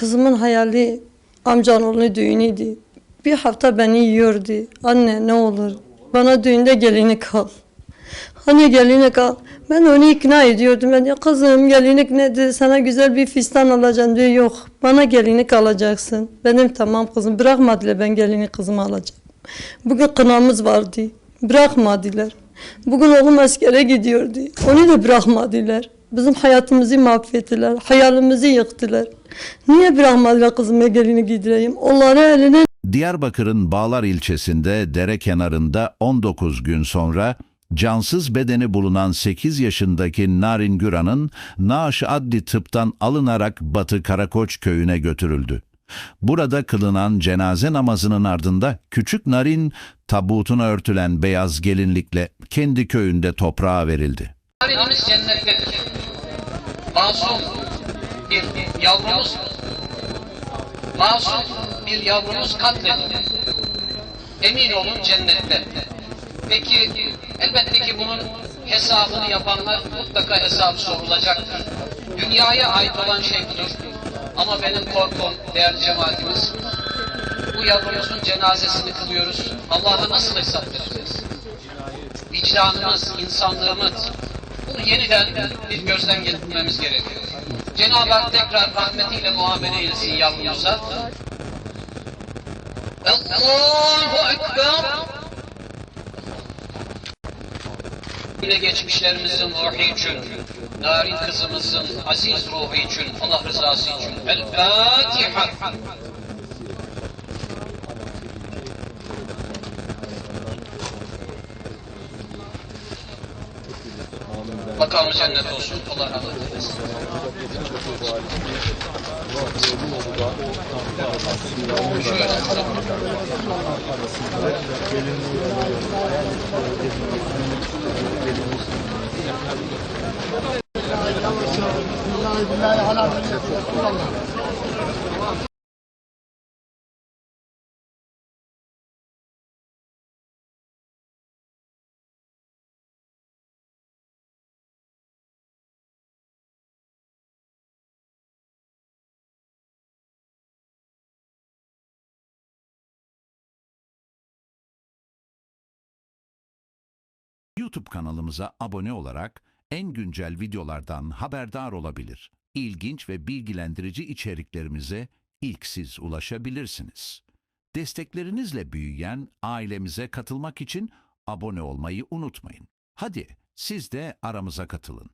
Kızımın hayali amcanın oğlunun düğünüydü. Bir hafta beni yiyordu. Anne ne olur bana düğünde gelinlik al. Hani gelinlik al. Ben onu ikna ediyordum. Ben diyor kızım gelinlik nedir? Sana güzel bir fistan alacağım diyor. Yok bana gelinlik alacaksın. Benim tamam kızım bırakmadılar ben gelinlik kızımı alacağım. Bugün kınamız vardı. Bırakmadılar. Bugün oğlum askere gidiyordu. Onu da bırakmadılar. Bizim hayatımızı mahvettiler. Hayalimizi yıktılar. Niye bırakmadılar kızıma gelini giydireyim? Onları eline Diyarbakır'ın Bağlar ilçesinde dere kenarında 19 gün sonra cansız bedeni bulunan 8 yaşındaki Narin Güran'ın naaş adli tıptan alınarak Batı Karakoç köyüne götürüldü. Burada kılınan cenaze namazının ardında küçük Narin tabutuna örtülen beyaz gelinlikle kendi köyünde toprağa verildi. Halimiz cennettedir. Masum bir yavrumuz, masum bir yavrumuz katledildi. Emin olun cennette. Peki elbette ki bunun hesabını yapanlar mutlaka hesabı sorulacaktır. Dünyaya ait olan şey budur. Ama benim korkum değerli cemaatimiz bu yavrumuzun cenazesini kılıyoruz. Allah'a nasıl hesap vereceğiz? vicdanımız, insanlığımız yeniden bir gözden geçirmemiz gerekiyor. Cenab-ı Hak tekrar rahmetiyle muamele eylesin yavrumuza. Allahu Ekber. Yine geçmişlerimizin ruhu için, narin kızımızın aziz ruhu için, Allah rızası için. El Fatiha. Makamı cennet olsun. Allah rahmet eylesin. YouTube kanalımıza abone olarak en güncel videolardan haberdar olabilir. İlginç ve bilgilendirici içeriklerimize ilk siz ulaşabilirsiniz. Desteklerinizle büyüyen ailemize katılmak için abone olmayı unutmayın. Hadi siz de aramıza katılın.